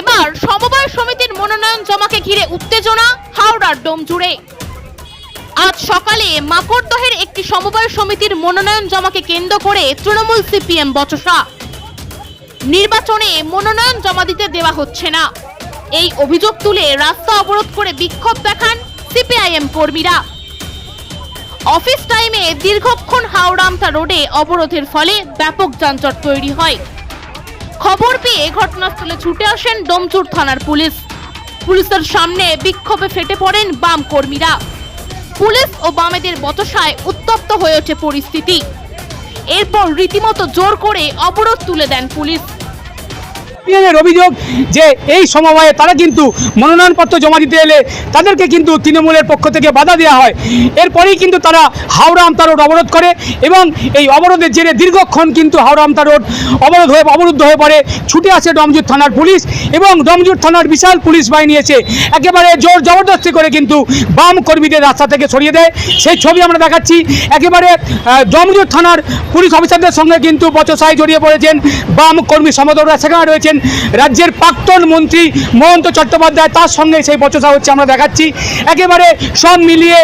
এবার সমবায় সমিতির মনোনয়ন জমাকে ঘিরে উত্তেজনা, হাওড়ার ডোম জুড়ে। আজ সকালে মাকড়দহের একটি সমবায় সমিতির মনোনয়ন জমাকে কেন্দ্র করে তৃণমূল সিপিএম বচসা। নির্বাচনে মনোনয়ন জমা দিতে দেওয়া হচ্ছে না। এই অভিযোগ তুলে রাস্তা অবরোধ করে বিক্ষোভ দেখান সিপিআইএম কর্মীরা। অফিস টাইমে দীর্ঘক্ষণ হাওড়ামতা রোডে অবরোধের ফলে ব্যাপক যানজট তৈরি হয়। খবর পেয়ে ঘটনাস্থলে ছুটে আসেন ডোমচুর থানার পুলিশ। পুলিশের সামনে বিক্ষোভে ফেটে পড়েন বাম কর্মীরা। পুলিশ ও বামেদের বচসায় উত্তপ্ত হয়ে ওঠে পরিস্থিতি। এরপর রীতিমতো জোর করে অবরোধ তুলে দেন পুলিশ। সিপিএমের অভিযোগ যে এই সমবায়ে তারা কিন্তু মনোনয়নপত্র জমা দিতে এলে তাদেরকে কিন্তু তৃণমূলের পক্ষ থেকে বাধা দেওয়া হয়। এরপরেই কিন্তু তারা হাওড়া আমতা রোড অবরোধ করে এবং এই অবরোধের জেরে দীর্ঘক্ষণ কিন্তু হাওড়া আমতা রোড অবরোধ হয়ে অবরুদ্ধ হয়ে পড়ে। ছুটে আসে ডমজুর থানার পুলিশ এবং ডমজুর থানার বিশাল পুলিশ বাহিনী এসে একেবারে জোর জবরদস্তি করে কিন্তু বাম কর্মীদের রাস্তা থেকে সরিয়ে দেয়। সেই ছবি আমরা দেখাচ্ছি। একেবারে ডমজুর থানার পুলিশ অফিসারদের সঙ্গে কিন্তু বচসায় জড়িয়ে পড়েছেন বাম কর্মী সমদলরা সেখানে রয়েছেন রাজ্যের প্রাক্তন মন্ত্রী মহন্ত চট্টোপাধ্যায়। তার সঙ্গে সেই বচসা হচ্ছে, আমরা দেখাচ্ছি। একেবারে সব মিলিয়ে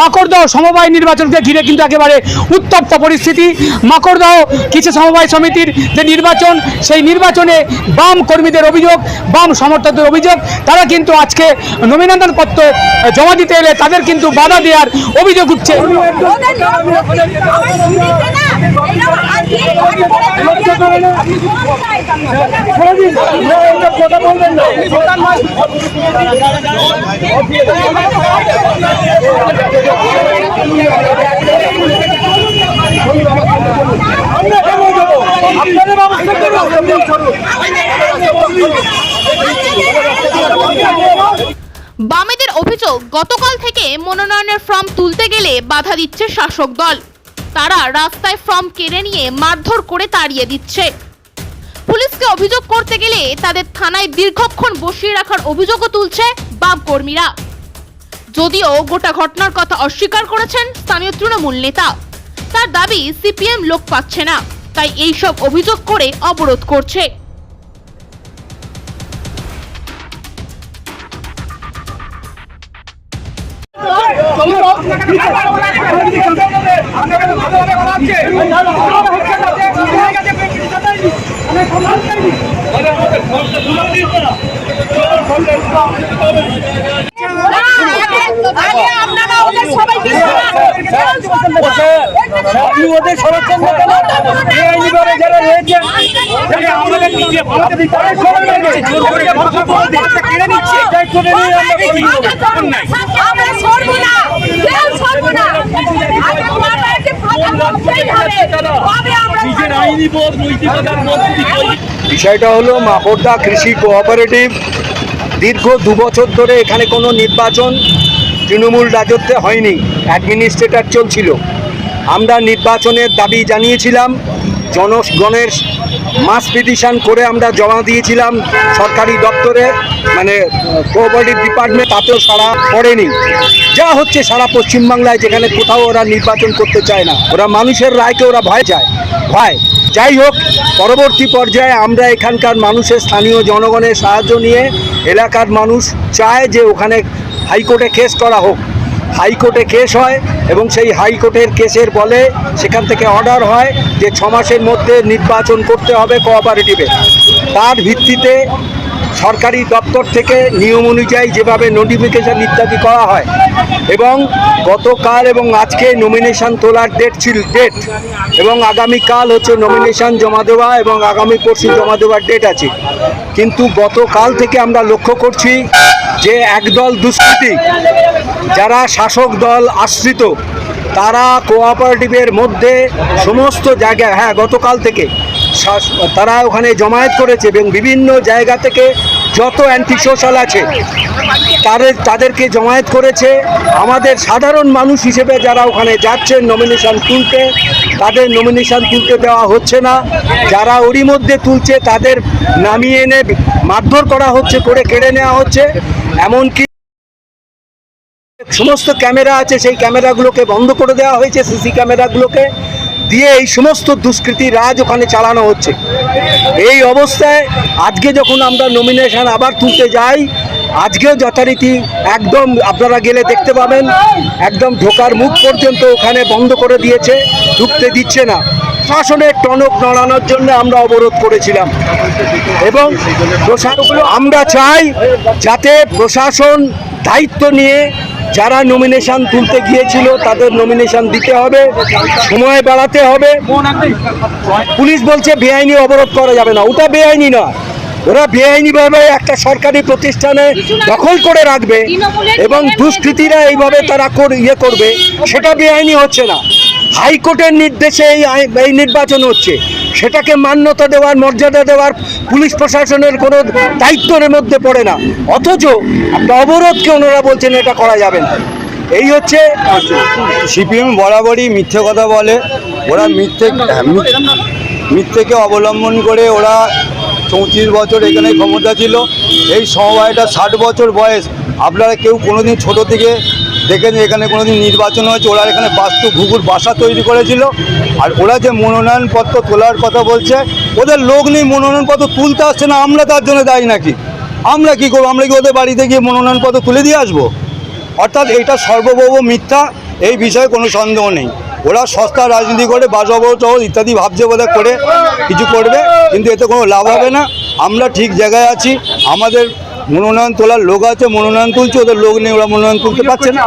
মাকড়দহ সমবায় নির্বাচনকে ঘিরে কিন্তু একেবারে উত্তপ্ত পরিস্থিতি। মাকড়দহ কিছু সমবায় সমিতির যে নির্বাচন, সেই নির্বাচনে বাম কর্মীদের অভিযোগ, বাম সমর্থকদের অভিযোগ, তারা কিন্তু আজকে নমিনেশন পত্র জমা দিতে এলে তাদের কিন্তু বাধা দেওয়ার অভিযোগ উঠছে। বামেদের অভিযোগ গতকাল থেকে মনোনয়নের ফর্ম তুলতে গেলে বাধা দিচ্ছে শাসক দল। তারা রাস্তায় ফর্ম কেড়ে নিয়ে মারধর করে তাড়িয়ে দিচ্ছে। পুলিশকে অভিযোগ করতে গেলে তাদের থানায় দীর্ঘক্ষণ বসিয়ে রাখার অভিযোগও তুলছে বাম কর্মীরা। যদিও গোটা ঘটনার কথা অস্বীকার করেছেন স্থানীয় তৃণমূল নেতা। তার দাবি সিপিএম লোক পাচ্ছে না, তাই এইসব অভিযোগ করে অবরোধ করছে। আপনি ওদের আমাদের নিজে কেড়ে নিচ্ছে দায়িত্ব নিয়ে আমরা করি আমরা সরবো না কেউ সরবো না আগে মাথায় ফাঁকা করতেই হবে তবে আমরা নিজের আইনি বোধ নৈতিকতার মধ্যে বিষয়টা হলো মাকড়দা কৃষি কোঅপারেটিভ। দীর্ঘ দু বছর ধরে এখানে কোনো নির্বাচন তৃণমূল রাজত্বে হয়নি। অ্যাডমিনিস্ট্রেটর চলছিল। আমরা নির্বাচনের দাবি জানিয়েছিলাম। জনগণের মাস পিটিশন করে আমরা জমা দিয়েছিলাম সরকারি দপ্তরে মানে কোঅপারেটিভ ডিপার্টমেন্ট তাতেও সারা পড়েনি। যা হচ্ছে সারা পশ্চিমবাংলায় যেখানে কোথাও ওরা নির্বাচন করতে চায় না। ওরা মানুষের রায়কে ওরা ভয় চায়। ভয়। যাই হোক, পরবর্তী পর্যায়ে আমরা এখানকার মানুষের, স্থানীয় জনগণের সাহায্য নিয়ে এলাকার মানুষ চায় যে ওখানে হাইকোর্টে কেস করা হোক। হাইকোর্টে কেস হয় এবং সেই হাইকোর্টের কেসের বলে সেখান থেকে অর্ডার হয় যে ছ মাসের মধ্যে নির্বাচন করতে হবে কোঅপারেটিভে। তার ভিত্তিতে সরকারি দপ্তর থেকে নিয়ম অনুযায়ী যেভাবে নোটিফিকেশন ইত্যাদি করা হয় এবং গতকাল এবং আজকে নমিনেশন তোলার ডেট ছিল ডেট এবং আগামীকাল হচ্ছে নমিনেশন জমা দেওয়া এবং আগামী পরশু জমা দেওয়ার ডেট আছে। কিন্তু গতকাল থেকে আমরা লক্ষ্য করছি যে একদল দুষ্কৃতী যারা শাসক দল আশ্রিত, তারা কোঅপারেটিভের মধ্যে সমস্ত জায়গায় হ্যাঁ গতকাল থেকে তারা ওখানে জমায়েত করেছে এবং বিভিন্ন জায়গা থেকে যত অ্যান্টি সোশ্যাল আছে, তাদের, তাদেরকে জমায়েত করেছে। আমাদের সাধারণ মানুষ হিসেবে যারা ওখানে যাচ্ছেন নমিনেশন তুলতে, তাদের নমিনেশন তুলতে দেওয়া হচ্ছে না। যারা ওরই মধ্যে তুলছে, তাদের নামিয়ে এনে মারধর করা হচ্ছে, করে কেড়ে নেওয়া হচ্ছে। এমনকি সমস্ত ক্যামেরা আছে, সেই ক্যামেরাগুলোকে বন্ধ করে দেওয়া হয়েছে, সিসি ক্যামেরাগুলোকে। দিয়ে এই সমস্ত দুষ্কৃতি রাজ ওখানে চালানো হচ্ছে। এই অবস্থায় আজকে যখন আমরা নমিনেশন আবার তুলতে যাই, আজকেও যথারীতি একদম আপনারা গেলে দেখতে পাবেন, একদম ঢোকার মুখ পর্যন্ত ওখানে বন্ধ করে দিয়েছে, ঢুকতে দিচ্ছে না। শাসনের টনক নড়ানোর জন্য আমরা অবরোধ করেছিলাম। এবং প্রশাসনগুলো আমরা চাই যাতে প্রশাসন দায়িত্ব নিয়ে যারা নমিনেশন তুলতে গিয়েছিল তাদের নমিনেশন দিতে হবে, সময় বাড়াতে হবে। পুলিশ বলছে বেআইনি অবরোধ করা যাবে না। ওটা বেআইনি নয় ওরা বেআইনিভাবে একটা সরকারি প্রতিষ্ঠানে দখল করে রাখবে এবং দুষ্কৃতীরা এইভাবে তারা ইয়ে করবে, সেটা বেআইনি হচ্ছে না। হাইকোর্টের নির্দেশে এই এই নির্বাচন হচ্ছে। সেটাকে মান্যতা দেওয়ার মর্যাদা দেওয়ার পুলিশ প্রশাসনের কোনো দায়িত্বের মধ্যে পড়ে না। অথচ একটা অবরোধকে ওনারা বলছেন এটা করা যাবে না। এই হচ্ছে সিপিএম বরাবরই মিথ্যে কথা বলে। ওরা মিথ্যে হ্যাঁ, মিথ্যেকে অবলম্বন করে ওরা চৌত্রিশ বছর এখানে ক্ষমতা ছিল। এই সমবায়টা ষাট বছর বয়স। আপনারা কেউ কোনোদিন ছোট থেকে দেখেন, এখানে কোনোদিন নির্বাচন হয়েছে, ওরা এখানে বাস্তু ঘুঘুর বাসা তৈরি করেছিল। আর ওরা যে মনোনয়নপত্র তোলার কথা বলছে, ওদের লোক নেই মনোনয়নপত্র তুলতে আসছে না, আমরা তার জন্য দায়ী নাকি? আমরা কি করব? আমরা কি ওদের বাড়িতে গিয়ে মনোনয়নপত্র তুলে দিয়ে আসব? অর্থাৎ এটা সর্বভৌম মিথ্যা, এই বিষয়ে কোনো সন্দেহ নেই। ওরা সস্তা রাজনীতি করে বাসবচল ইত্যাদি ভাবছে বোধহয় করে, কিছু করবে, কিন্তু এতে কোনো লাভ হবে না। আমরা ঠিক জায়গায় আছি, আমাদের মনোনয়ন তোলার লোক আছে মনোনয়ন তুলছে ওদের লোক নেই ওরা মনোনয়ন তুলতে পারছে না।